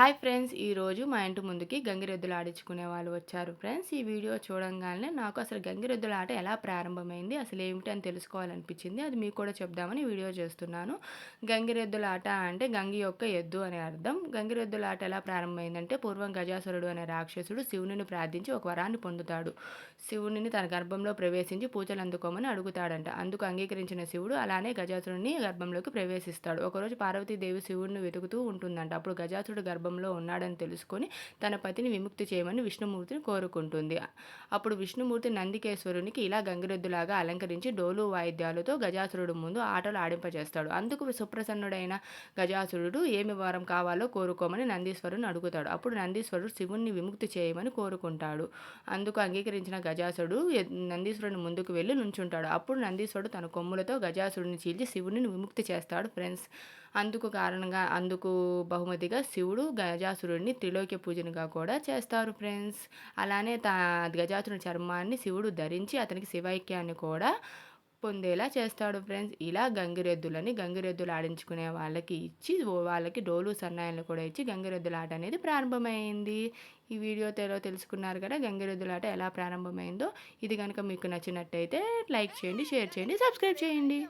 Hi friends ఈరోజు మా ఇంటి ముందుకి గంగిరెద్దులు ఆడించుకునే వాళ్ళు వచ్చారు. ఫ్రెండ్స్ ఈ వీడియో చూడంగానే నాకు అసలు గంగిరెద్దుల ఆట ఎలా ప్రారంభమైంది అసలు ఏమిటి అని తెలుసుకోవాలనిపించింది అది మీకు కూడా చెప్దామని వీడియో చేస్తున్నాను. గంగిరెద్దుల ఆట అంటే గంగి యొక్క ఎద్దు అనే అర్థం. గంగిరెద్దుల ఆట ఎలా ప్రారంభమైందంటే పూర్వం గజాసురుడు అనే రాక్షసుడు శివుని ప్రార్థించి ఒక వరాన్ని పొందుతాడు. శివుని తన గర్భంలో ప్రవేశించి పూజలు అందుకోమని అడుగుతాడంట. అందుకు అంగీకరించిన శివుడు అలానే గజాసురుడిని గర్భంలోకి ప్రవేశిస్తాడు. ఒకరోజు పార్వతీదేవి శివుడిని వెతుకుతూ ఉంటుందంట. అప్పుడు గజాసురుడు గర్భంలో ఉన్నాడని తెలుసుకొని తన పతిని విముక్తి చేయమని విష్ణుమూర్తిని కోరుకుంటుంది. అప్పుడు విష్ణుమూర్తి నందికేశ్వరునికి ఇలా గంగిరెద్దులాగా అలంకరించి డోలు వాయిద్యాలతో గజాసురుడు ముందు ఆటలు ఆడింపజేస్తాడు. అందుకు సుప్రసన్నుడైన గజాసురుడు ఏమి వారం కావాలో కోరుకోమని నందీశ్వరుని అడుగుతాడు. అప్పుడు నందీశ్వరుడు శివుణ్ణి విముక్తి చేయమని కోరుకుంటాడు. అందుకు అంగీకరించిన గజాసురుడు నందీశ్వరుని ముందుకు వెళ్ళి నుంచుంటాడు. అప్పుడు నందీశ్వరుడు తన కొమ్ములతో గజాసురుడిని చీల్చి శివుని విముక్తి చేస్తాడు ఫ్రెండ్స్. అందుకు కారణంగా అందుకు బహుమతిగా శివుడు గజాసురుడిని త్రిలోక్య పూజనుగా కూడా చేస్తారు ఫ్రెండ్స్. అలానే తా గజాసురుడి చర్మాన్ని శివుడు ధరించి అతనికి శివైక్యాన్ని కూడా పొందేలా చేస్తాడు ఫ్రెండ్స్. ఇలా గంగిరెద్దులని గంగిరెద్దులు ఆడించుకునే వాళ్ళకి ఇచ్చి వాళ్ళకి డోలు సన్నాయాలను కూడా ఇచ్చి గంగిరెద్దుల ఆట అనేది ప్రారంభమైంది. ఈ వీడియో తెలో తెలుసుకున్నారు కదా గంగిరెద్దుల ఆట ఎలా ప్రారంభమైందో. ఇది కనుక మీకు నచ్చినట్టయితే లైక్ చేయండి షేర్ చేయండి సబ్స్క్రైబ్ చేయండి.